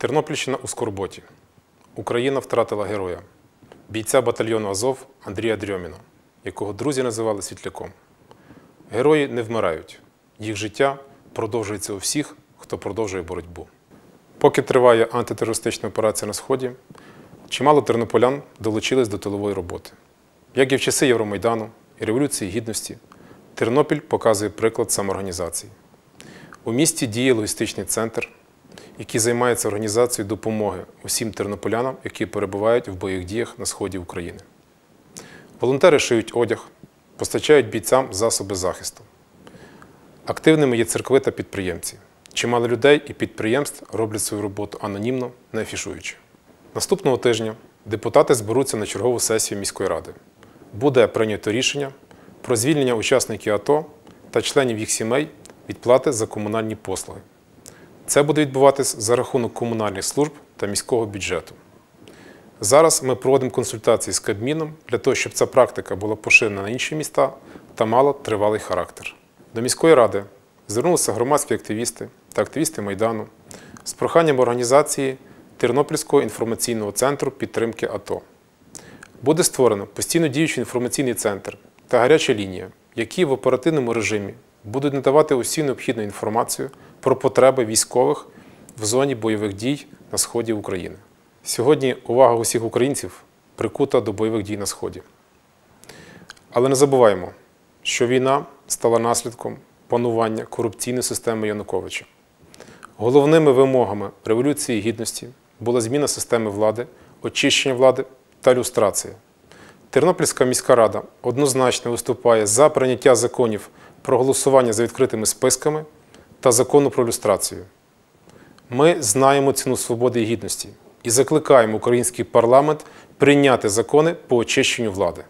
Тернопільщина у скорботі. Україна втратила героя, бійця батальйону Азов Андрія Дрьоміна, якого друзі називали світляком. Герої не вмирають, їх життя продовжується у всіх, хто продовжує боротьбу. Поки триває антитерористична операція на Сході, чимало тернополян долучились до тилової роботи. Як і в часи Євромайдану і Революції Гідності, Тернопіль показує приклад самоорганізації. У місті діє логістичний центр, який займається організацією допомоги усім тернополянам, які перебувають в бойових діях на сході України. Волонтери шиють одяг, постачають бійцям засоби захисту. Активними є церкви та підприємці. Чимало людей і підприємств роблять свою роботу анонімно, не афішуючи. Наступного тижня депутати зберуться на чергову сесію міської ради. Буде прийнято рішення про звільнення учасників АТО та членів їх сімей від плати за комунальні послуги. Це буде відбуватись за рахунок комунальних служб та міського бюджету. Зараз ми проводимо консультації з Кабміном для того, щоб ця практика була поширена на інші міста та мала тривалий характер. До міської ради звернулися громадські активісти та активісти Майдану з проханням організації Тернопільського інформаційного центру підтримки АТО. Буде створено постійно діючий інформаційний центр та гаряча лінія, які в оперативному режимі будуть надавати усю необхідну інформацію про потреби військових в зоні бойових дій на сході України. Сьогодні увага усіх українців прикута до бойових дій на сході. Але не забуваємо, що війна стала наслідком панування корупційної системи Януковича. Головними вимогами Революції Гідності була зміна системи влади, очищення влади та люстрація. Тернопільська міська рада однозначно виступає за прийняття законів про голосування за відкритими списками та закону про люстрацію. Ми знаємо ціну свободи і гідності і закликаємо український парламент прийняти закони по очищенню влади.